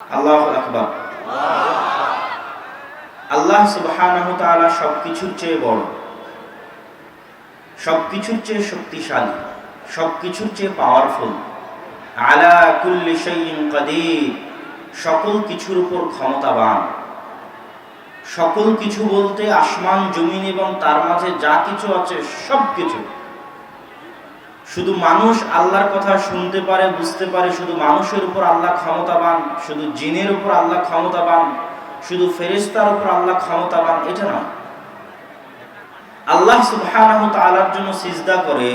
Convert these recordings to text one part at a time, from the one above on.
আল্লাহ আকবার। আল্লাহ সুবহানাহু সবকিছুর চেয়ে বড়, সবকিছুর চেয়ে শক্তিশালী, সবকিছুর চেয়ে পাওয়ারফুল আলা কুল্লি শাইইন কাদির, সকল কিছুর উপর ক্ষমতাবান। সকল কিছু বলতে আসমান, জমিন এবং তার মাঝে যা কিছু আছে সব কিছু শুধু মানুষ আল্লাহর কথা শুনতে পারে, বুঝতে পারে, শুধু মানুষের উপর আল্লাহ ক্ষমতাবান, শুধু জিনের উপর আল্লাহ ক্ষমতাবান, শুধু ফেরেশতার উপর আল্লাহ ক্ষমতাবান, এটা নয় আল্লাহ সুবহানাহু তাআলার জন্য সিজদা করে,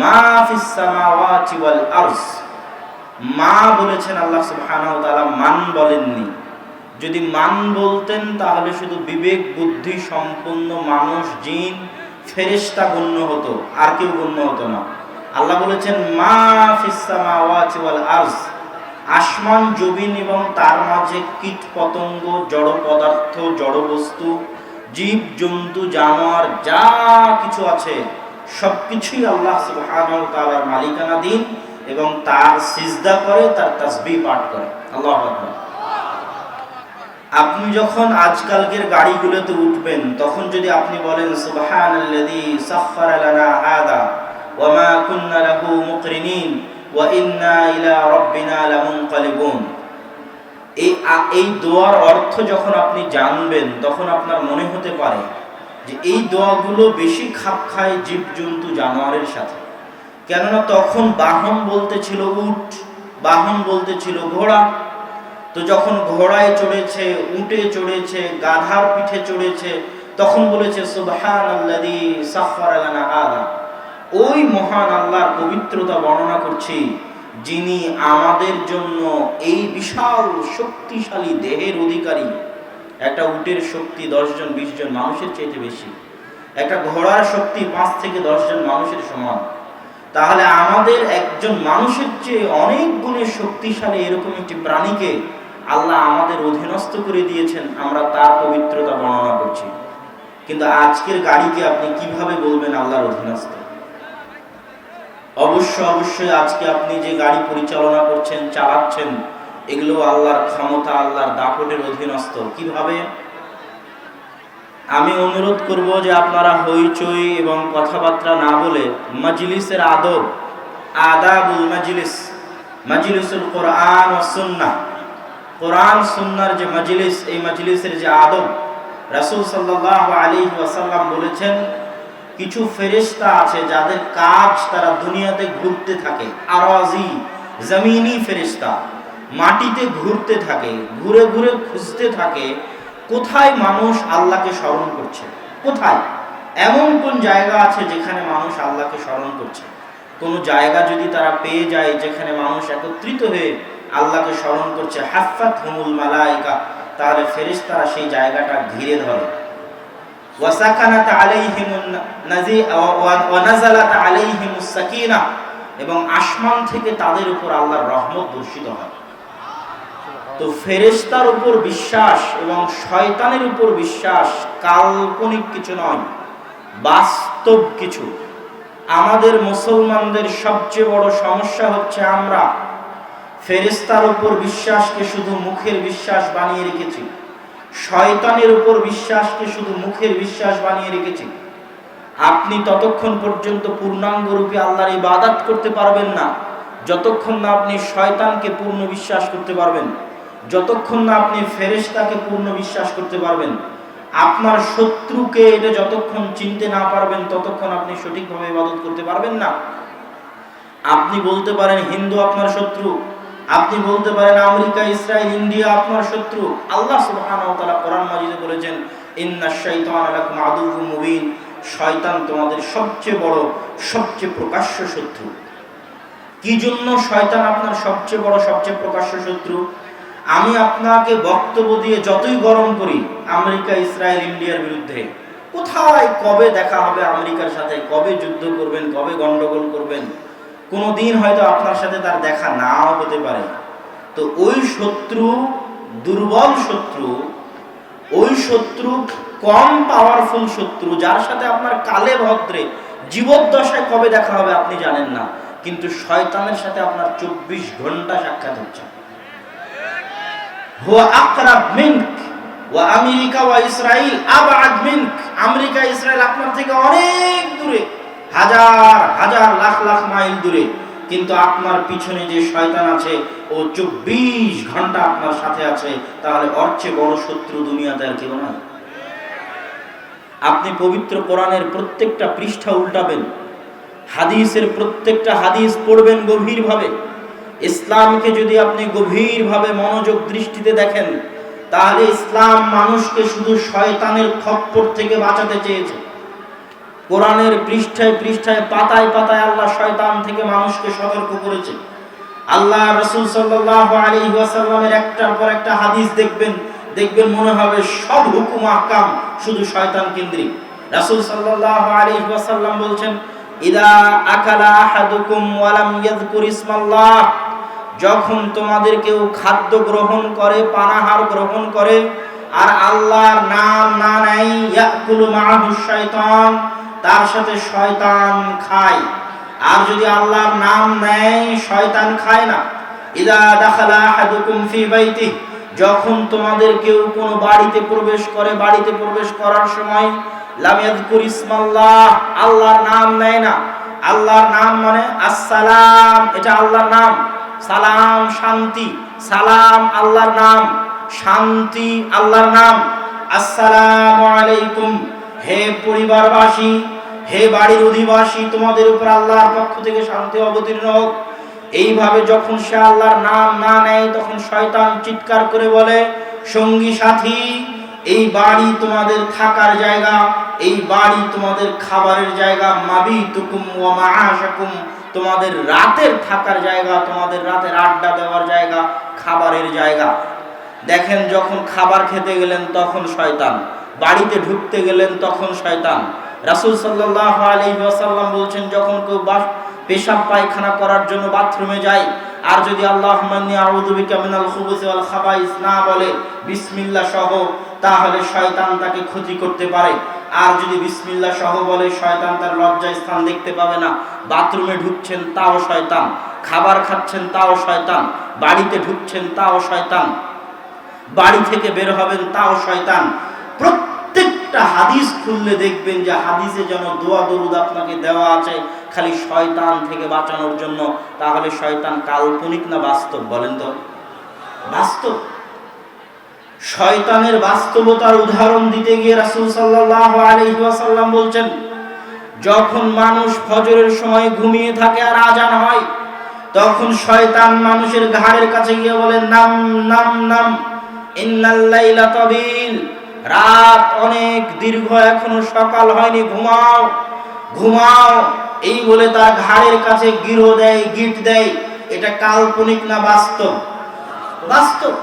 মা ফিস সামাওয়াতি ওয়াল মা বলেছেন, আল্লাহ সুবহানাহু তাআলা মান বলেননি। যদি মান বলতেন, তাহলে শুধু বিবেক, বুদ্ধি সম্পন্ন মানুষ, জিন, ফেরেশতা গণ্য হতো, আর কেউ গণ্য হতো না। আল্লাহ বলেছেন আসমান, জমিন এবং তার মাঝে কীট পতঙ্গ, জড় পদার্থ, জড় বস্তু, জীব, জন্তু, জানোয়ার, যা কিছু আছে, সবকিছুই আল্লাহ সুবহানাহু তাআলার মালিকানাধীন এবং তার সিজদা করে, তার তাসবিহ পাঠ করে। আল্লাহু আপনি যখন আজকালকের গাড়িগুলোতে উঠবেন, তখন যদি আপনি বলেন হাদা কুন্না লাহু মুকরিনিন ওয়া ইন্না ইলা রাব্বিনা লামুনকালিবুন এই এই দোয়ার অর্থ যখন আপনি জানবেন, তখন আপনার মনে হতে পারে যে এই দোয়াগুলো বেশি খাপ খায় জীবজন্তু জানোয়ারের সাথে। কেননা তখন বাহন বলতে ছিল উট বাহন বলতে ছিল ঘোড়া। তো যখন ঘোড়ায় চড়েছে, উটে চড়েছে, গাধার পিঠে চড়েছে, তখন বলেছে সুবহান আল্লাদি সাফারালানা আদা ওই মহান আল্লাহর পবিত্রতা বর্ণনা করছি, যিনি আমাদের জন্য এই বিশাল শক্তিশালী দেহের অধিকারী। একটা উটের শক্তি দশজন বিশ জন মানুষের চাইতে বেশি। একটা ঘোড়ার শক্তি পাঁচ থেকে দশজন মানুষের সমান। তাহলে আমাদের একজন মানুষের চেয়ে অনেক গুণে শক্তিশালী এরকম একটি প্রাণীকে আল্লাহ আমাদের অধীনস্থ করে দিয়েছেন, আমরা তার পবিত্রতা বর্ণনা করছি। কিন্তু আজকের গাড়িকে আপনি কীভাবে বলবেন আল্লাহর অধীনস্থ? অবশ্য, অবশ্যই আজকে আপনি যে গাড়ি পরিচালনা করছেন, চালাচ্ছেন, এগুলো আল্লাহর ক্ষমতা, আল্লাহর দাপটের অধীনস্থ। কীভাবে? আমি অনুরোধ করব যে আপনারা হইচই এবং কথাবার্তা না বলে মজলিসের আদব, আদাবুল মজলিস, মজলিসুল কোরআন ও সুন্নাহ। কোরআন সুন্নার যে মজলিস, এই মজলিসের যে আদব, রাসূল সাল্লাল্লাহু আলাইহি ওয়াসাল্লাম বলেছেন কিছু ফেরেশতা আছে যাদের কাজ তারা দুনিয়াতে ঘুরতে থাকে। আরাজি, জমিনি ফেরেশতা। মাটিতে ঘুরতে থাকে, ঘুরে ঘুরে খুঁজতে থাকে, কোথায় মানুষ আল্লাহকে স্মরণ করছে? কোথায়? এমন কোন জায়গা আছে যেখানে মানুষ আল্লাহকে স্মরণ করছে? কোন জায়গা যদি তারা পেয়ে যায় যেখানে মানুষ একত্রিত হয়ে আল্লাহকে স্মরণ করছে, হাফাত হুমুল মালাইকা, তাহলে ফেরেশতারা সেই জায়গাটা ঘিরে ধরে। ওয়াসাকানাত আলাইহিমুন নাজি ওয়া নাযালাত আলাইহিমুস সাকিনা। এবং আসমান থেকে তাদের উপর আল্লাহর রহমত বর্ষিত হয়। তো ফেরেশতার উপর বিশ্বাস এবং শয়তানের উপর বিশ্বাস কাল্পনিক কিছু নয়, বাস্তব কিছু। আমাদের মুসলমানদের সবচেয়ে বড় সমস্যা হচ্ছে আমরা। ফেরেশতার উপর বিশ্বাসকে শুধু মুখের বিশ্বাস বানিয়ে রেখেছি। শয়তানের উপর বিশ্বাসকে শুধু মুখের বিশ্বাস বানিয়ে রেখেছি। আপনি ততক্ষণ পর্যন্ত পূর্ণাঙ্গ রূপে আল্লাহর ইবাদত করতে পারবেন না। যতক্ষণ না আপনি শয়তানকে পূর্ণ বিশ্বাস করতে পারবেন, যতক্ষণ না আপনি ফেরেশতাকে পূর্ণ বিশ্বাস করতে পারবেন, আপনার শত্রুকে এটা যতক্ষণ চিনতে না পারবেন, ততক্ষণ আপনি সঠিকভাবে ইবাদত করতে পারবেন না। আপনি বলতে পারেন, হিন্দু আপনার শত্রু। আপনি বলতে পারেন আমেরিকা, ইসরায়েল, ইন্ডিয়া আপনার শত্রু। আল্লাহ সুবহানাহু তাআলা কোরআন মাজিদে বলেছেন ইন্নাশ শাইতানা লাকুম আদুউম মুবিন। শয়তান তোমাদের সবচেয়ে বড়, সবচেয়ে প্রকাশ্য শত্রু। কি জন্য শয়তান আপনার সবচেয়ে বড়, সবচেয়ে প্রকাশ্য শত্রু? আমি আপনাকে বক্তব্য দিয়ে যতই গরম করি, আমেরিকা, ইসরায়েল, ইন্ডিয়ার বিরুদ্ধে, কোথায়, কবে দেখা হবে আমেরিকার সাথে? কবে যুদ্ধ করবেন, কবে গন্ডগোল করবেন? কোনো দিন হয়তো আপনার সাথে তার দেখা নাও হতে পারে। তো ওই শত্রু, দুর্বল শত্রু, ওই শত্রু, কম পাওয়ারফুল শত্রু, যার সাথে আপনার কালে ভদ্রে, জীবদ্দশায় কবে দেখা হবে আপনি জানেন না, কিন্তু শয়তানের সাথে আপনার চব্বিশ ঘণ্টা সাক্ষাৎ হচ্ছে। আমেরিকা আমেরিকা ইসরায়েল আপনার থেকে অনেক দূরে। হাজার হাজার, লাখ লাখ মাইল দূরে। কিন্তু আপনার পিছনে যে শয়তান আছে, ও চব্বিশ ঘণ্টা আপনার সাথে আছে, তাহলে অর্চে বড় শত্রু দুনিয়াতে আর কেউ নাই। আপনি পবিত্র কোরআনের প্রত্যেকটা পৃষ্ঠা উল্টাবেন, হাদিসের প্রত্যেকটা হাদিস পড়বেন গভীরভাবে। ইসলামকে যদি আপনি গভীরভাবে মনোযোগ দৃষ্টিতে দেখেন, তাহলে ইসলাম মানুষকে শুধু শয়তানের খপ্পর থেকে বাঁচাতে চেয়েছে। কোরআনের পৃষ্ঠায় পৃষ্ঠায়, পাতায় পাতায় আল্লাহ শয়তান থেকে মানুষকে সতর্ক করেছে। আল্লাহ রসুল সাল্লাহ আলী ওয়াসাল্লামের একটার পর একটা হাদিস দেখবেন। দেখবেন মনে হবে সব হুকুম আহকাম শুধু শয়তান কেন্দ্রিক। রাসূল সাল্লাল্লাহু আলাইহি ওয়াসাল্লাম বলছেন, ইদা আকালা আহাদুকুম ওয়ালাম ইয়াযকুর ইসমাল্লাহ। যখন তোমাদের কেউ খাদ্য গ্রহণ করে, পানাহার গ্রহণ করে, আর আল্লাহর নাম না নেয়, ইয়াকুলু মাআহু শয়তান তার সাথে শয়তান খায়। আর যদি আল্লাহর নাম নেয়, শয়তান খায় না। ইদা দাখালা আহাদুকুম ফি বাইতিহি যখন তোমাদের কেউ কোনো বাড়িতে প্রবেশ করে, বাড়িতে প্রবেশ করার সময় লামিয়াদকুর ইসমাল্লাহ, আল্লাহর নাম নেয় না। আল্লাহর নাম মানে আসসালাম, এটা আল্লাহর নাম। সালাম, শান্তি। সালাম আল্লাহর নাম, শান্তি আল্লাহর নাম। আসসালামু আলাইকুম। হে পরিবারবাসী, হে বাড়ির অধিবাসী, তোমাদের উপর আল্লাহর পক্ষ থেকে শান্তি অবতীর্ণ হোক। এইভাবে যখন সে আল্লাহর নাম না নেয়, তখন শয়তান চিৎকার করে বলে, সঙ্গী সাথী, এই বাড়ি তোমাদের থাকার জায়গা, এই বাড়ি তোমাদের খাবারের জায়গা মাবি তুকুম ওয়া মাআশাকুম, তোমাদের রাতের থাকার জায়গা, তোমাদের রাতের আড্ডা দেওয়ার জায়গা, খাবারের জায়গা। দেখেন, যখন খাবার খেতে গেলেন, তখন শয়তান বাড়িতে ঢুকতে গেলেন তখন শয়তান। রাসূল সাল্লাল্লাহু আলাইহি বলছেন, যখন কেউ পেশাব, পায়খানা করার জন্য বাথরুমে যায়, আর যদি আল্লাহ খাবাইস না বলে বিসমিল্লা সহ, তাহলে শয়তান তাকে ক্ষতি করতে পারে। আর যদি বিসমিল্লা সহ বলে, শয়তান তার লজ্জা স্থান দেখতে পাবে না। বাথরুমে ঢুকছেন তাও শয়তান, খাবার খাচ্ছেন তাও শয়তান, বাড়িতে ঢুকছেন তাও শয়তান, বাড়ি থেকে বের হবেন তাও শয়তান। প্রত্যেকটা হাদিস খুললে দেখবেন যে হাদিসে যেন দোয়া দরুদ আপনাকে দেওয়া আছে, খালি শয়তান থেকে বাঁচানোর জন্য। তাহলে শয়তান কাল্পনিক না বাস্তব বলেন তো? বাস্তব। শয়তানের বাস্তবতার উদাহরণ দিতে গিয়ে রাসূল সাল্লাল্লাহু আলাইহি ওয়াসাল্লাম বলছেন, যখন মানুষ ফজরের সময় ঘুমিয়ে থাকে আর আজান হয়, তখন শয়তান মানুষের ঘাড়ের কাছে গিয়ে বলে, নাম নাম নাম, ইন্নাল লাইলা তাবিল। রাত অনেক দীর্ঘ, এখনও সকাল হয়নি, ঘুমাও ঘুমাও। এই বলে তার ঘাড়ের কাছে গিরো দেয়, গিট দেয়। এটা কাল্পনিক না বাস্তব? বাস্তব।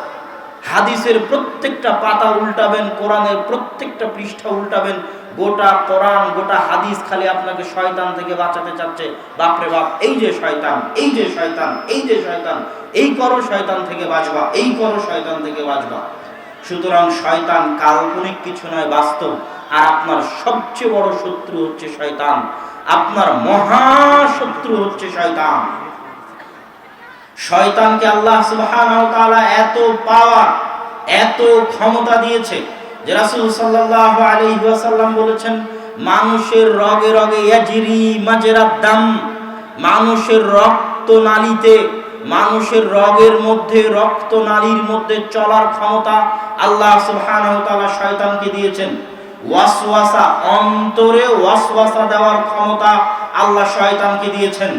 হাদিসের প্রত্যেকটা পাতা উল্টাবেন, কোরআনের প্রত্যেকটা পৃষ্ঠা উল্টাবেন, গোটা কোরআন, গোটা হাদিস খালি আপনাকে শয়তান থেকে বাঁচাতে চাচ্ছে। বাপরে বাপ, এই যে শয়তান, এই যে শয়তান, এই যে শয়তান, এই করো শয়তান থেকে বাঁচবা, এই করো শয়তান থেকে বাঁচবা। সুতরাং শয়তান কাল্পনিক কিছু নয়, বাস্তব। আর আপনার সবচেয়ে বড় শত্রু হচ্ছে শয়তান। আপনার মহা শত্রু হচ্ছে শয়তান। শয়তানকে আল্লাহ সুবহানাহু তাআলা এত পাওয়ার, এত ক্ষমতা দিয়েছে যে রাসূল সাল্লাল্লাহু আলাইহি ওয়াসাল্লাম বলেছেন, মানুষের রগে রগে ইয়াজরি মাজরাদ দাম মানুষের রক্ত নালীতে মানুষের রগের মধ্যে, রক্ত নালীর মধ্যে চলার ক্ষমতা আল্লাহ সুবহানাহু শয়তানকে দিয়েছেন। ওয়াসওয়াসা, অন্তরে ওয়াসওয়াসা দেওয়ার ক্ষমতা আল্লাহ শয়তানকে দিয়েছেন।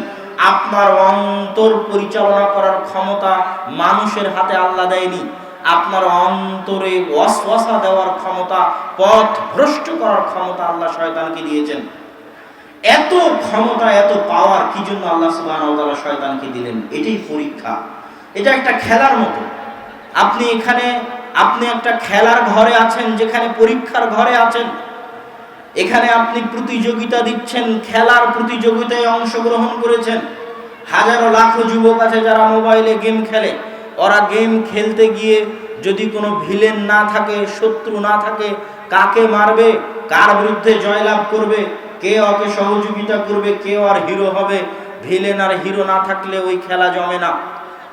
আপনার অন্তর পরিচালনা করার ক্ষমতা মানুষের হাতে আল্লাহ দেয়নি। আপনার অন্তরে ওয়াসওয়াসা দেওয়ার ক্ষমতা পথ ভ্রষ্ট করার ক্ষমতা আল্লাহ শয়তানকে দিয়েছেন। এত ক্ষমতা, এত পাওয়ার কি জন্য আল্লাহ ওয়া শয়তানকে দিলেন? এটাই পরীক্ষা। এটা একটা খেলার মতো। আপনি এখানে, আপনি একটা খেলার ঘরে আছেন, যেখানে পরীক্ষার ঘরে আছেন। এখানে আপনি প্রতিযোগিতা দিচ্ছেন, খেলার প্রতিযোগিতায় অংশগ্রহণ করেছেন। হাজারো লাখো যুবক আছে যারা মোবাইলে গেম খেলে। ওরা গেম খেলতে গিয়ে যদি কোনো ভিলেন না থাকে, শত্রু না থাকে, কাকে মারবে, কার বিরুদ্ধে জয়লাভ করবে কে ওকে সহযোগিতা করবে কেউ আর হিরো হবে? ভিলেন আর হিরো না থাকলে ওই খেলা জমে না।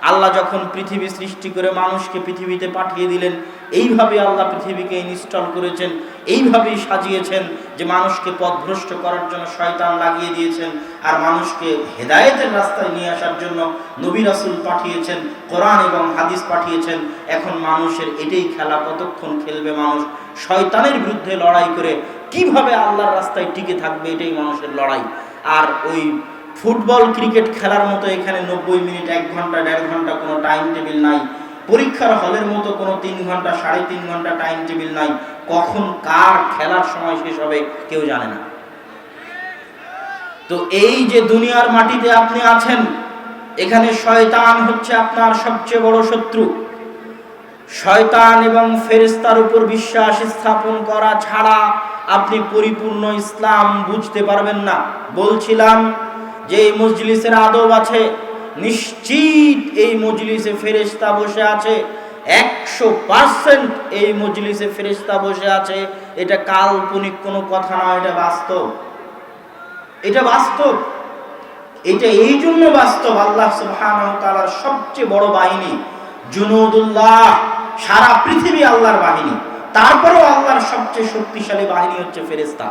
আল্লাহ যখন পৃথিবী সৃষ্টি করে মানুষকে পৃথিবীতে পাঠিয়ে দিলেন এইভাবে আল্লাহ পৃথিবীকে ইনস্টল করেছেন, এইভাবেই সাজিয়েছেন যে মানুষকে পথভ্রষ্ট করার জন্য শয়তান লাগিয়ে দিয়েছেন আর মানুষকে হেদায়েতের রাস্তায় নিয়ে আসার জন্য নবী রাসুল পাঠিয়েছেন, কোরআন এবং হাদিস পাঠিয়েছেন। এখন মানুষের এটাই খেলা, কতক্ষণ খেলবে মানুষ? শয়তানের বিরুদ্ধে লড়াই করে কীভাবে আল্লাহর রাস্তায় টিকে থাকবে এটাই মানুষের লড়াই। আর ওই ফুটবল, ক্রিকেট খেলার মতো এখানে নব্বই মিনিট, এক ঘণ্টা, দেড় ঘণ্টা কোনো টাইম টেবিল নাই। পরীক্ষার হলের মতো কোনো তিন ঘণ্টা, সাড়ে তিন ঘণ্টা টাইম টেবিল নাই। কখন কার খেলার সময় শেষ হবে কেউ জানে না। তো এই যে দুনিয়ার মাটিতে আপনি আছেন, এখানে শয়তান হচ্ছে আপনার সবচেয়ে বড় শত্রু। শয়তান এবং ফেরেস্তার উপর বিশ্বাস স্থাপন করা ছাড়া আপনি পরিপূর্ণ ইসলাম বুঝতে পারবেন না। বলছিলাম যে এই মজলিসের আদব আছে, নিশ্চিত এই মজলিসে ফেরেস্তা বসে আছে, একশো পার্সেন্ট এই মজলিসে ফেরেস্তা বসে আছে। এটা কাল্পনিক কোনো কথা নয়, এটা বাস্তব। এটা বাস্তব। এটা এই জন্য বাস্তব, আল্লাহ তাআলার সবচেয়ে বড় বাহিনী, জুনুদুল্লাহ, সারা পৃথিবী আল্লাহর বাহিনী। তারপরেও আল্লাহর সবচেয়ে শক্তিশালী বাহিনী হচ্ছে ফেরেস্তা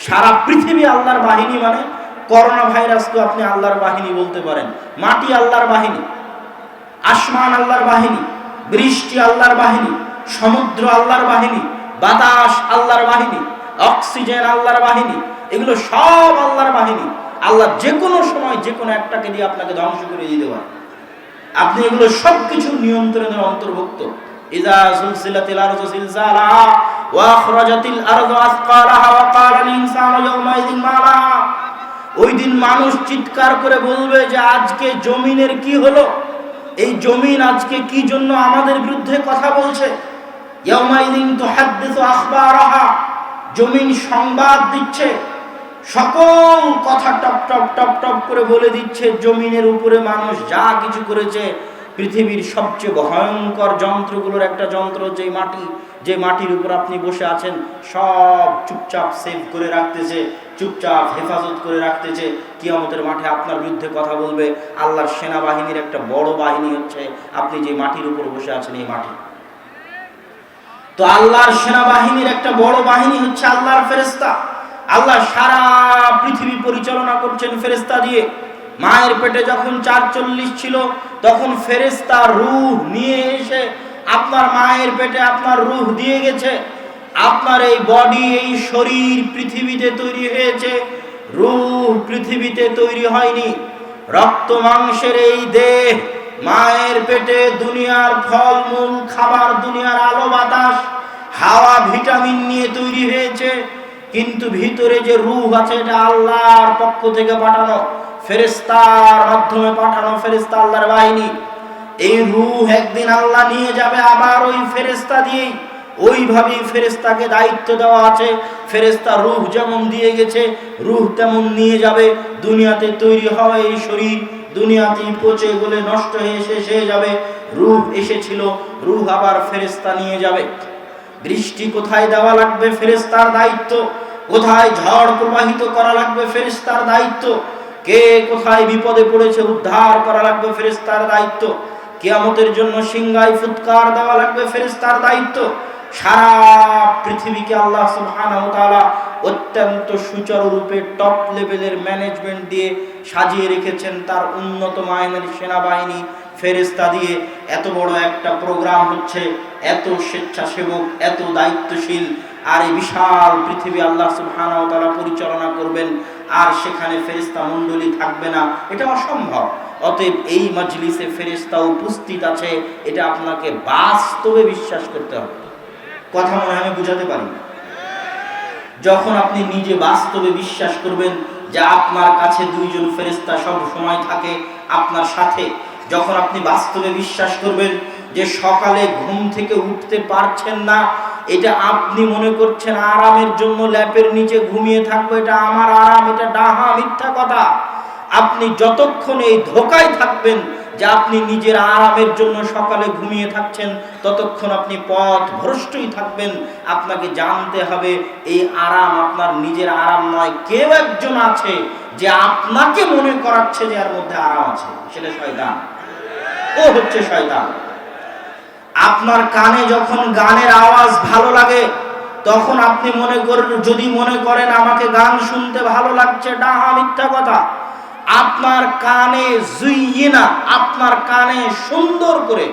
সারা পৃথিবী আল্লাহর বাহিনী মানে করোনা ভাইরাস তো আপনি আল্লাহর বাহিনী বলতে পারেন। মাটি আল্লাহর বাহিনী, আসমান আল্লাহর বাহিনী, বৃষ্টি আল্লাহর বাহিনী, সমুদ্র আল্লাহর বাহিনী, বাতাস আল্লাহর বাহিনী, অক্সিজেন আল্লাহর বাহিনী, এগুলো সব আল্লাহর বাহিনী। আল্লাহ যে কোনো সময় যে কোনো একটাকে দিয়ে আপনাকে ধ্বংস করে দিতে পারে। আপনি এগুলো সব কিছু নিয়ন্ত্রণের অন্তর্ভুক্ত। আখরাজাতিল আরজু আসকালাহা ওয়া ক্বালাল ইনসানু ইয়াওমাইযিন মা লাহা ওই দিন মানুষ চিৎকার করে বলবে যে আজকে জমিনের কি হলো? এই জমিন আজকে কি জন্য আমাদের বিরুদ্ধে কথা বলছে? জমিন সংবাদ দিচ্ছে। সকল কথা টপ টপ টপ টপ করে বলে দিচ্ছে, জমিনের উপরে মানুষ যা কিছু করেছে, পৃথিবীর সবচেয়ে ভয়ঙ্কর যন্ত্রগুলোর একটা যন্ত্র যে মাটি। যে মাটির উপর আপনি বসে আছেন, সব চুপচাপ সেভ করে রাখতেছে, চুপচাপ হেফাজত করে রাখতেছে। কিয়ামতের মাঠে আপনার বিরুদ্ধে কথা বলবে। আল্লাহর সেনাবাহিনীর একটা বড় বাহিনী হচ্ছে, আপনি যে মাটির উপর বসে আছেন এই মাটি তো আল্লাহর সেনাবাহিনীর একটা বড় বাহিনী হচ্ছে আল্লাহর ফেরেস্তা আল্লাহ সারা পৃথিবী পরিচালনা করছেন ফেরেস্তা দিয়ে। মায়ের পেটে যখন চার ছিল, তখন ফেরেস্তা রুহ নিয়ে এসে আপনার মায়ের পেটে আপনার রুহ দিয়ে গেছে, আপনার এই বডি এই শরীর পৃথিবীতে তৈরি হয়েছে। রুহ পৃথিবীতে তৈরি হয়নি। রক্ত মাংসের এই দেহ, মায়ের পেটে দুনিয়ার ফলমূল খাবার, দুনিয়ার আলো, বাতাস, হাওয়া, ভিটামিন নিয়ে তৈরি হয়েছে। কিন্তু ভিতরে যে রূহ আছে, এটা আল্লাহর পক্ষ থেকে পাঠানো ফেরেস্তার মাধ্যমে পাঠানো ফেরেস্তা আল্লাহর বাহিনী। এই রূহ একদিন আল্লাহ নিয়ে যাবে আবার ওই ফেরেস্তা দিয়েই ওইভাবেই ফেরেস্তাকে দায়িত্ব দেওয়া আছে। ফেরেস্তা রূহ যেমন দিয়ে গেছে, রূহ তেমন নিয়ে যাবে। দুনিয়াতে তৈরি হওয়া এই শরীর দুনিয়াতেই পচে গলে নষ্ট হয়ে শেষ হয়ে যাবে। রূহ এসেছিল, রূহ আবার ফেরেস্তা নিয়ে যাবে। বৃষ্টি কোথায় দেওয়া লাগবে ফেরেস্তার দায়িত্ব? কোথায় ঝড় প্রবাহিত করা লাগবে ফেরেস্তার দায়িত্ব? কে কোথায় বিপদে পড়েছে উদ্ধার করা লাগবে ফেরেস্তার দায়িত্ব? কিয়ামতের জন্য সিংহাই ফুৎকার দেওয়া লাগবে ফেরেস্তার দায়িত্ব। সারা পৃথিবীকে আল্লাহ সুবহানাহু তাআলা অত্যন্ত সুচারুরূপে টপ লেভেলের ম্যানেজমেন্ট দিয়ে সাজিয়ে রেখেছেন তার উন্নত মাইনের সেনাবাহিনী ফেরেস্তা দিয়ে। এত বড় একটা প্রোগ্রাম হচ্ছে, এত স্বেচ্ছাসেবক, এত দায়িত্বশীল, আর এই বিশাল পৃথিবী আল্লাহ সুবহানাহু তাআলা পরিচালনা করবেন, আর সেখানে ফেরেস্তা মণ্ডলী থাকবে না। এটা অসম্ভব। অতএব এই মজলিসে ফেরেস্তা উপস্থিত আছে, এটা আপনাকে বাস্তবে বিশ্বাস করতে হবে। কথা মনে আমি বুঝাতে পারি? যখন আপনি নিজে বাস্তবে বিশ্বাস করবেন যে আপনার কাছে দুইজন ফেরেস্তা সব সময় থাকে, আপনার সাথে, যখন আপনি বাস্তবে বিশ্বাস করবেন যে সকালে ঘুম থেকে উঠতে পারছেন না, এটা আপনি মনে করছেন আরামের জন্য ল্যাপের নিচে ঘুমিয়ে থাকব, এটা আমার আরাম, এটা ডাহা মিথ্যা কথা। আপনি যতক্ষণ এই ধোকায় থাকবেন যে আপনি নিজের আরামের জন্য সকালে ঘুমিয়ে থাকছেন, ততক্ষণ আপনি পথ ভ্রষ্টই থাকবেন। আপনাকে জানতে হবে, এই আরাম আপনার নিজের আরাম নয়, কেউ একজন আছে যে আপনাকে মনে করাচ্ছে যে এর মধ্যে আরাম আছে। সেটা শয়তান। ও হচ্ছে শয়তান। আপনার কানে যখন গানের আওয়াজ ভালো লাগে, তখন আপনি মনে করেন যদি মনে করেন আমাকে গান শুনতে ভালো লাগছে, ডাহা মিথ্যা কথা। আপনার কানে জুইয়ে না আপনার কানে সুন্দর করে,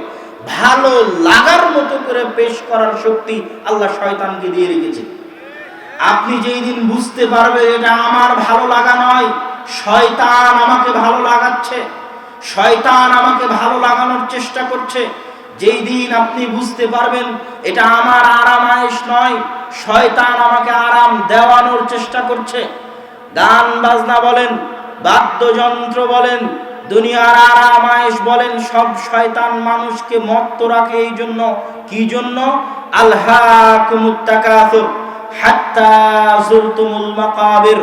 ভালো লাগার মতো করে পেশ করার শক্তি আল্লাহ শয়তানকে দিয়ে রেখেছে। আপনি যেই দিন বুঝতে পারবেন এটা আমার ভালো লাগা নয়, শয়তান আমাকে ভালো লাগাচ্ছে, শয়তান আমাকে ভালো লাগানোর চেষ্টা করছে। যেই দিন আপনি বুঝতে পারবেন এটা আমার আরামায়েশ নয়, শয়তান আমাকে আরাম দেওয়ানোর চেষ্টা করছে। গান বাজনা বলেন বাদ্যযন্ত্র বলেন, দুনিয়ার আরাম আরামায়েশ বলেন, সব শয়তান মানুষকে মত্ত রাখে এই জন্য। কি জন্য? আল্লাহ কুমুত্তাকাসুর হাত্তা জুরতুমুল মাকাবির।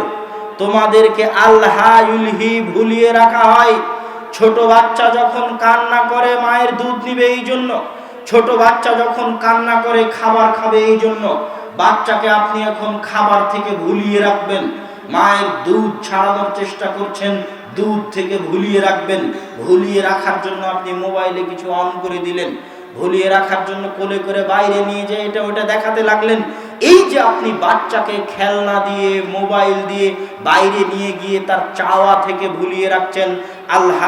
তোমাদেরকে আল্লাহ ইউলহি ভুলিয়ে রাখা হয়। ছোট বাচ্চা যখন কান্না করে, মায়ের দুধ নিবে এই জন্য। ছোট বাচ্চা যখন কান্না করে, খাবার খাবে এই জন্য। বাচ্চাকে আপনি এখন খাবার থেকে ভুলিয়ে রাখবেন। মায়ের দুধ ছাড়ানোর চেষ্টা করছেন, দুধ থেকে ভুলিয়ে রাখবেন। ভুলিয়ে রাখার জন্য আপনি মোবাইলে কিছু অন করে দিলেন। ভুলিয়ে রাখার জন্য কোলে করে বাইরে নিয়ে যেয়ে এটা ওটা দেখাতে লাগলেন। এই যে আপনি বাচ্চাকে খেলনা দিয়ে, মোবাইল দিয়ে বাইরে নিয়ে গিয়ে তার চাওয়া থেকে ভুলিয়ে রাখছেন, আল্লাহ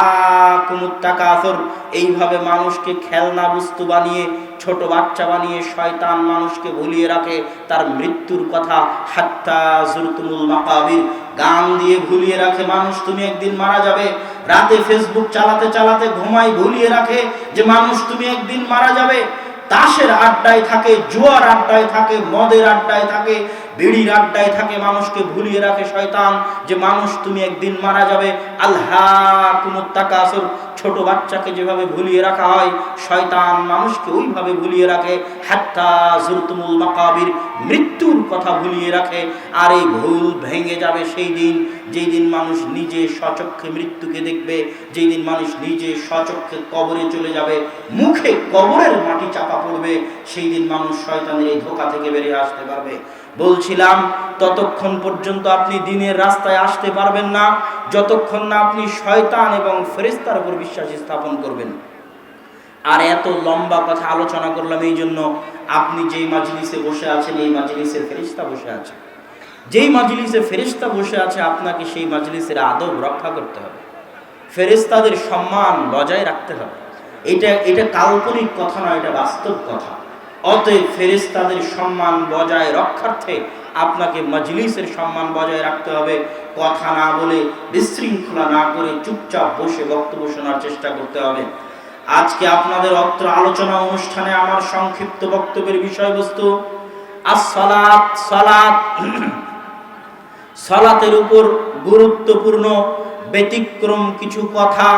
কুমুত্তাকাসর এইভাবে মানুষকে খেলনা বস্তু বানিয়ে ছোট বাচ্চা বানিয়ে শয়তান মানুষকে ভুলিয়ে রাখে, তার মৃত্যুর কথা হাত্তা জুরতুমুল মাকাবির, গান দিয়ে ভুলিয়ে রাখে মানুষ, তুমি একদিন মারা যাবে। রাতে ফেসবুক চালাতে চালাতে ঘুমাই ভুলিয়ে রাখে যে মানুষ, তুমি একদিন মারা যাবে। তাসের আড্ডায় থাকে, জুয়ার আড্ডায় থাকে, মদের আড্ডায় থাকে, বিড়ির আড্ডায় থাকে, মানুষকে ভুলিয়ে রাখে শয়তান যে মানুষ, তুমি একদিন মারা যাবে। আল্লাহ ছোট বাচ্চাকে যেভাবে ভুলিয়ে রাখা হয়, শয়তান মানুষকে ওইভাবে ভুলিয়ে রাখে। হাত্তা জুরতুমুল মাকাবির, মৃত্যুর কথা ভুলিয়ে রাখে। আর এই ভুল ভেঙে যাবে সেই দিন, যেই দিন মানুষ নিজে সচক্ষে মৃত্যুকে দেখবে, যেই দিন মানুষ নিজে সচক্ষে কবরে চলে যাবে, মুখে কবরের মাটি চাপা পড়বে, সেই দিন মানুষ শয়তানের এই ধোকা থেকে বেরিয়ে আসতে পারবে। বলছিলাম, ততক্ষণ পর্যন্ত আপনি দিনের রাস্তায় আসতে পারবেন না। যতক্ষণ না আপনি শয়তান এবং ফেরেস্তার উপর বিশ্বাস স্থাপন করবেন। আর এত লম্বা কথা আলোচনা করলাম এই জন্য আপনি যেই মাজলিসে বসে আছেন, এই মাজলিসে ফেরিস্তা বসে আছে। যেই মাজলিসে ফেরিস্তা বসে আছে, আপনাকে সেই মাজলিসের আদব রক্ষা করতে হবে। ফেরিস্তাদের সম্মান বজায় রাখতে হবে। এটা এটা কাল্পনিক কথা নয়, এটা বাস্তব কথা। অতএব ফেরিস্তাদের সম্মান বজায় রক্ষার্থে আপনাকে মজলিসের সম্মান বজায় রাখতে হবে। কথা না বলে, বিশৃঙ্খলা না করে চুপচাপ বসে বক্তব্য শোনার চেষ্টা করতে হবে। আজকে আপনাদের অত্র আলোচনা অনুষ্ঠানে আমার সংক্ষিপ্ত বক্তব্যের বিষয়বস্তু, আসসালাত, সালাত, সালাতের উপর গুরুত্বপূর্ণ, ব্যতিক্রম কিছু কথা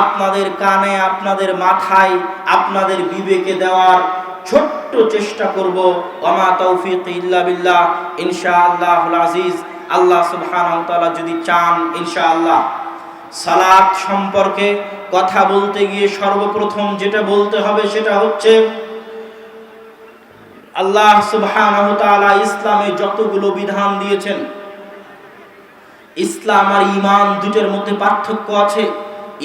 আপনাদের কানে, আপনাদের মাথায়, আপনাদের বিবেকে দেওয়ার ছোট্ট চেষ্টা করব। ওমা তৌফিক ইল্লা বিল্লাহ ইনশাআল্লাহ আজিজ। আল্লাহ সুবহানাহুতালা যদি চান, ইনশাআল্লাহ সালাত সম্পর্কে কথা বলতে গিয়ে সর্বপ্রথম যেটা বলতে হবে সেটা হচ্ছে, আল্লাহ সুবহানাহুতালা ইসলামে যতগুলো বিধান দিয়েছেন, ইসলাম আর ইমান দুটোর মধ্যে পার্থক্য আছে।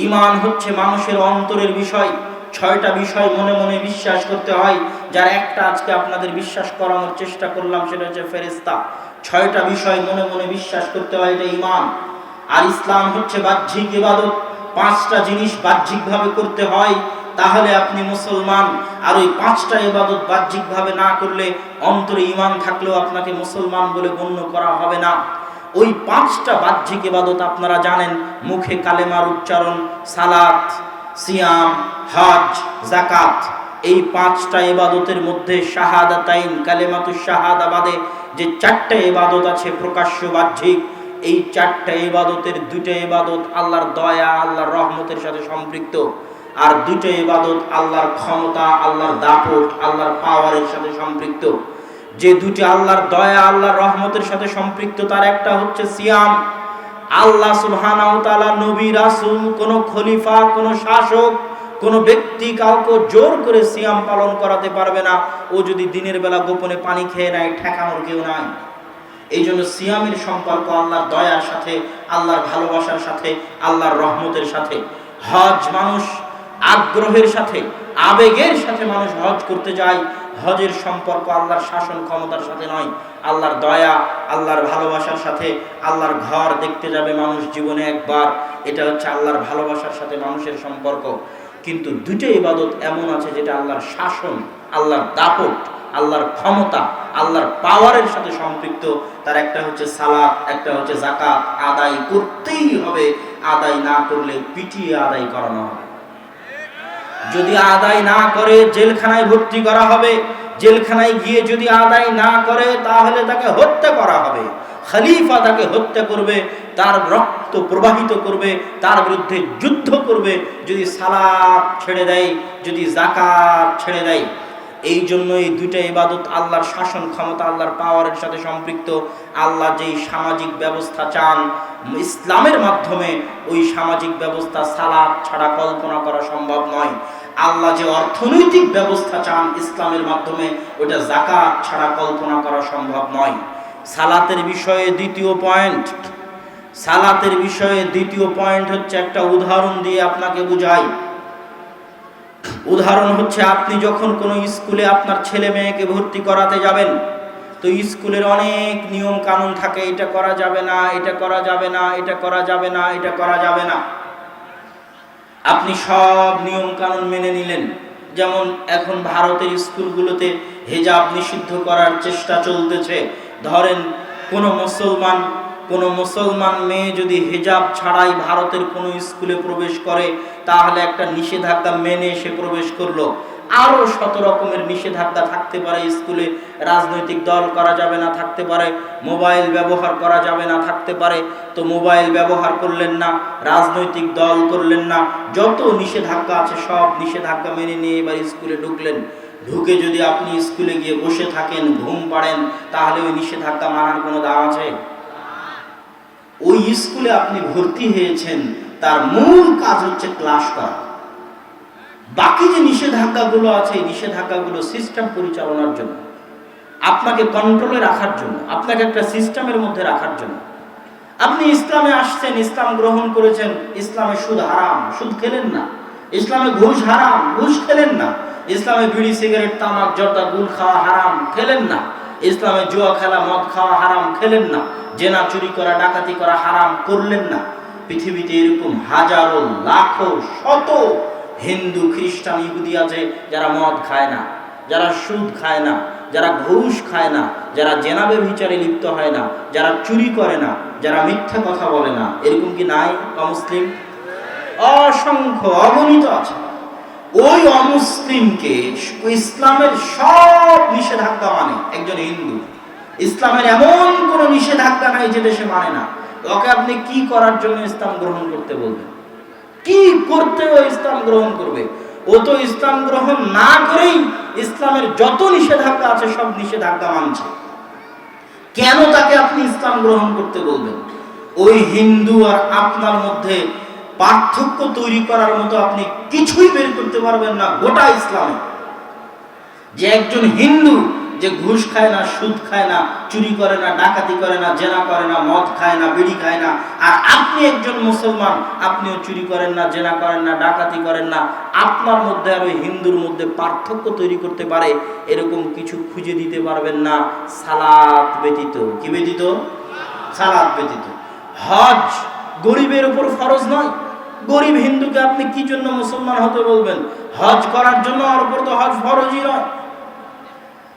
ইমান হচ্ছে মানুষের অন্তরের বিষয়, ছয়টা বিষয় মনে মনে বিশ্বাস করতে হয়, যার একটা আজকে আপনাদের বিশ্বাস করানোর চেষ্টা করলাম, সেটা হচ্ছে ফেরেস্তা ছয়টা বিষয় মনে মনে বিশ্বাস করতে হয়, এটা ইমান। আর ইসলাম হচ্ছে বাহ্যিক ইবাদত। পাঁচটা জিনিস বাহ্যিকভাবে করতে হয়, তাহলে আপনি মুসলমান। আর ওই পাঁচটা ইবাদত বাহ্যিকভাবে না করলে অন্তরে ইমান থাকলেও আপনাকে মুসলমান বলে গণ্য করা হবে না। ওই পাঁচটা বাহ্যিক ইবাদত আপনারা জানেন, মুখে কালেমার উচ্চারণ, সালাত, সিয়াম, হজ জাকাত এই পাঁচটা ইবাদতের মধ্যে শাহাদাতাইন কালেমাতু শাহাদা বাদে যে চারটা ইবাদত আছে প্রকাশ্য বাহ্যিক, এই চারটা ইবাদতের দুটো ইবাদত আল্লাহর দয়া, আল্লাহর রহমতের সাথে সম্পৃক্ত। আর দুটো ইবাদত আল্লাহর ক্ষমতা, আল্লাহর দাপট, আল্লাহর পাওয়ারের সাথে সম্পৃক্ত। যে দুটি আল্লাহর দয়া, আল্লাহর রহমতের সাথে সম্পৃক্ত, তার একটা হচ্ছে সিয়াম। আল্লাহ সুবহানাহু তাআলা নবী রাসূল, কোন খলিফা, কোন শাসক কোন ব্যক্তি কাউকে জোর করে সিয়াম পালন করাতে পারবে না, ও যদি দিনের বেলা গোপনে পানি খেয়ে নেয়, ঠেকানোর কেউ নাই। এই জন্য সিয়ামের সম্পর্ক আল্লাহর দয়ার সাথে, আল্লাহর ভালোবাসার সাথে, আল্লাহর রহমতের সাথে। হজ মানুষ আগ্রহের সাথে, আবেগের সাথে মানুষ হজ করতে যায়। হজের সম্পর্ক আল্লাহর শাসন ক্ষমতার সাথে নয়, আল্লাহর দয়া, আল্লাহর ভালোবাসার সাথে। আল্লাহর ঘর দেখতে যাবে মানুষ জীবনে একবার। এটা হচ্ছে আল্লাহর ভালোবাসার সাথে মানুষের সম্পর্ক। কিন্তু দুটো ইবাদত এমন আছে যেটা আল্লাহর শাসন, আল্লাহর দাপট, আল্লাহর ক্ষমতা, আল্লাহর পাওয়ারের সাথে সম্পৃক্ত। তার একটা হচ্ছে সালাদ একটা হচ্ছে জাকাত আদায় করতেই হবে। আদায় না করলে পিটিয়ে আদায় করানো হবে। যদি আদায় না করে, জেলখানায় ভর্তি করা হবে। জেলখানায় গিয়ে যদি আদায় না করে, তাহলে তাকে হত্যা করা হবে। খলিফা তাকে হত্যা করবে, তার রক্ত প্রবাহিত করবে, তার বিরুদ্ধে যুদ্ধ করবে, যদি সালাদ ছেড়ে দেয়, যদি জাকাত ছেড়ে দেয়। এই জন্য এই দুইটা ইবাদত আল্লাহর শাসন ক্ষমতা, আল্লাহর পাওয়ারের সাথে সম্পৃক্ত। আল্লাহ যেই সামাজিক ব্যবস্থা চান ইসলামের মাধ্যমে, ওই সামাজিক ব্যবস্থা সালাদ ছাড়া কল্পনা করা সম্ভব নয়। আল্লাহ যে অর্থনৈতিক ব্যবস্থা চান ইসলামের মাধ্যমে ওটা জাকাত ছাড়া কল্পনা করা সম্ভব নয়। সালাতের বিষয়ে দ্বিতীয় পয়েন্ট। সালাতের বিষয়ে দ্বিতীয় পয়েন্ট হচ্ছে একটা উদাহরণ দিয়ে আপনাকে বুঝাই। উদাহরণ হচ্ছে আপনি যখন কোনো স্কুলে আপনার ছেলে মেয়েকে ভর্তি করাতে যাবেন, তো স্কুলের অনেক নিয়ম কানুন থাকে, এটা করা যাবে না, এটা করা যাবে না, এটা করা যাবে না, এটা করা যাবে না। আপনি সব নিয়ম কানুন মেনে নিলেন। যেমন এখন ভারতের স্কুলগুলোতে হেজাব নিষিদ্ধ করার চেষ্টা চলতেছে। ধরেন কোনো মুসলমান কোনো মুসলমান মেয়ে যদি হেজাব ছাড়াই ভারতের কোনো স্কুলে প্রবেশ করে, তাহলে একটা নিষেধাজ্ঞা মেনে সে প্রবেশ করল। আরও শত রকমের নিষেধাজ্ঞা থাকতে পারে স্কুলে। রাজনৈতিক দল করা যাবে না, থাকতে পারে। মোবাইল ব্যবহার করা যাবে না, থাকতে পারে। তো মোবাইল ব্যবহার করলেন না, রাজনৈতিক দল করলেন না, যত নিষেধাজ্ঞা আছে সব নিষেধাজ্ঞা মেনে নিয়ে এবার স্কুলে ঢুকলেন। ঢুকে যদি আপনি স্কুলে গিয়ে বসে থাকেন, ঘুম পাড়েন, তাহলে ওই নিষেধাজ্ঞা মানার কোনো দাম আছে? ওই স্কুলে আপনি ভর্তি হয়েছেন, তার মূল কাজ হচ্ছে ক্লাস করা। বাকি যে নিষেধাজ্ঞাগুলো আছে, এই নিষেধাজ্ঞাগুলো সিস্টেম পরিচালনার জন্য, আপনাকে কন্ট্রোলে রাখার জন্য, আপনাকে একটা সিস্টেমের মধ্যে রাখার জন্য। আপনি ইসলামে আসছেন, ইসলাম গ্রহণ করেছেন, ইসলামে সুদ হারাম, সুদ খেলেন না। ইসলামে ঘুষ হারাম, ঘুষ খেলেন না। ইসলামে বিড়ি, সিগারেট, তামাক, জর্দা, গুল খাওয়া হারাম, খেলেন না। ইসলামে জুয়া খেলা, মদ খাওয়া হারাম, খেলেন না। জেনা চুরি করা, ডাকাতি করা হারাম, করলেন না। পৃথিবীতে এরকম হাজারো, লাখো, শত হিন্দু, খ্রিস্টান, ইহুদি আছে যারা মদ খায় না, যারা সুদ খায় না, যারা ঘুষ খায় না, যারা জেনাবে বিচারে লিপ্ত হয় না, যারা চুরি করে না, যারা মিথ্যা কথা বলে না। এরকম কি নাই অমুসলিম অসংখ্য অগণিত আছে। ওই অমুসলিমকে ইসলামের সব নিষেধাজ্ঞা মানে একজন হিন্দু, ইসলামের এমন কোন নিষেধাজ্ঞা নাই যেটা সে মানে না। ওকে আপনি কি করার জন্য ইসলাম গ্রহণ করতে বলবেন? কি করতে ও ইসলাম গ্রহণ করবে? ও তো ইসলাম গ্রহণ না করেই ইসলামের যত নিষেধাজ্ঞা আছে সব নিষেধাজ্ঞা মানছে। কেন তাকে আপনি ইসলাম গ্রহণ করতে বলবেন? ওই হিন্দু আর আপনার মধ্যে পার্থক্য তৈরি করার মতো আপনি কিছুই বের করতে পারবেন না, গোটা ইসলামে। যে একজন হিন্দু যে ঘুষ খায় না, সুদ খায় না, চুরি করে না, ডাকাতি করে না, জেনা করে না, মদ খায় না, বিড়ি খায় না, আর আপনি একজন মুসলমান, আপনিও চুরি করেন না, জেনা করেন না, ডাকাতি করেন না, আপনার মধ্যে আর ওই হিন্দুর মধ্যে পার্থক্য তৈরি করতে পারে, এরকম কিছু খুঁজে দিতে পারবেন না, সালাত ব্যতীত। কি ব্যতীত? সালাত ব্যতীত। হজ গরিবের উপর ফরজ নয়। গরিব হিন্দুকে আপনি কি জন্য মুসলমান হতে বলবেন? হজ করার জন্য আর উপর তো হজ ফরজই নয়।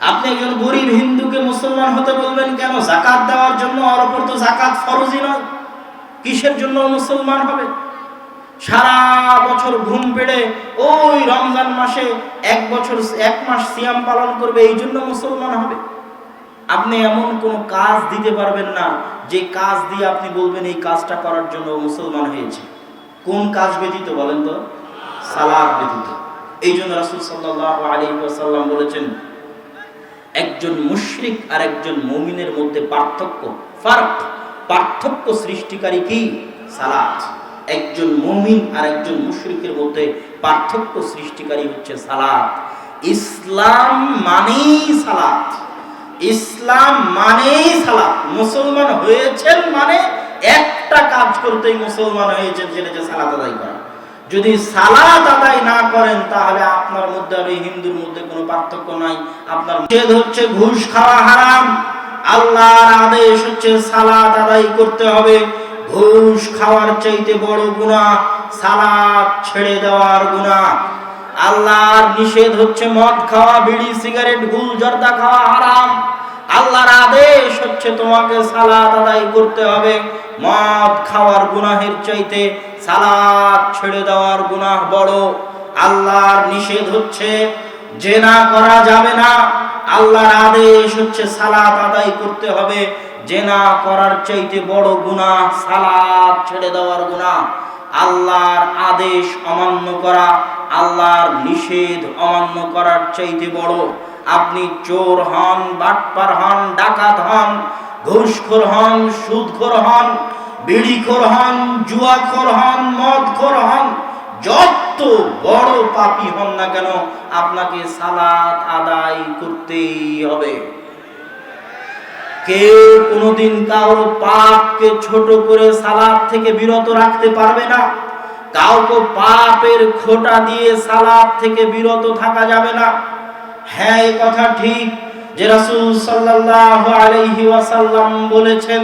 আপনি একজন গরিব হিন্দুকে মুসলমান হতে বলবেন কেন? জাকাত দেওয়ার জন্য আর উপর তো জাকাত ফরজই নয়। কিসের জন্য মুসলমান হবে? সারা বছর ঘুম পেড়ে ওই রমজান মাসে এক বছর, এক মাস সিয়াম পালন করবে, এই জন্য মুসলমান হবে। আপনি এমন কোন কাজ দিতে পারবেন না, যে কাজ দিয়ে আপনি বলবেন এই কাজটা করার জন্য মুসলমান হয়েছে। কোন কাজ ব্যতীত বলেন তো? সালাদ ব্যতীত। এই জন্য রাসুল সাল্লাহ আলী সাল্লাম বলেছেন, একজন মুশরিক আর একজন মমিনের মধ্যে পার্থক্য, ফার্ক, পার্থক্য সৃষ্টিকারী কি? সালাদ। একজন মমিন আর একজন মুশরিকের মধ্যে পার্থক্য সৃষ্টিকারী হচ্ছে সালাদ। ইসলাম মানেই সালাত ইসলাম মানেই সালাত। মুসলমান হয়েছেন মানে একটা কাজ করতেই মুসলমান হয়েছেন সেটা যে সালাত আদায় করা। যদি সালাত আদায় না করেন, তাহলে আপনার মধ্যে আর ওই হিন্দুর মধ্যে কোনো পার্থক্য নাই। আপনার নিষেধ হচ্ছে ঘুষ খাওয়া হারাম। আল্লাহর আদেশ হচ্ছে সালাত আদায় করতে হবে। ঘুষ খাওয়ার চাইতে বড় গুণা সালাত ছেড়ে দেওয়ার গুণা আল্লাহর নিষেধ হচ্ছে মদ খাওয়া, বিড়ি, সিগারেট গুল জর্দা খাওয়া হারাম। আল্লাহর আদেশ হচ্ছে তোমাকে সালাত আদায় করতে হবে। মদ খাওয়ার গুনাহের চাইতে সালাত ছেড়ে দেওয়ার গুনাহ বড়। আল্লাহর নিষেধ হচ্ছে জেনা করা যাবে না। আল্লাহর আদেশ হচ্ছে সালাত আদায় করতে হবে। জেনা করার চাইতে বড় গুনাহ সালাত ছেড়ে দেওয়ার গুনাহ। আল্লাহর আদেশ অমান্য করা, আল্লাহর নিষেধ অমান্য করার চাইতে বড়। আপনি চোর হন, বাটপার হন, ডাকাত হন, ঘুষখোর হন, সুদখোর হন, বিড়িখোর হন, জুয়াখোর হন, মদখোর হন, যত বড় পাপী হন না কেন, আপনাকে সালাত আদায় করতেই হবে। কেউ কোনোদিন কারও পাপকে ছোট করে সালাদ থেকে বিরত রাখতে পারবে না। কাউকে পাপের খোটা দিয়ে সালাদ থেকে বিরত থাকা যাবে না। হ্যাঁ এ কথা ঠিক যে রাসূল সাল্লাল্লাহু আলাইহি ওয়াসাল্লাম বলেছেন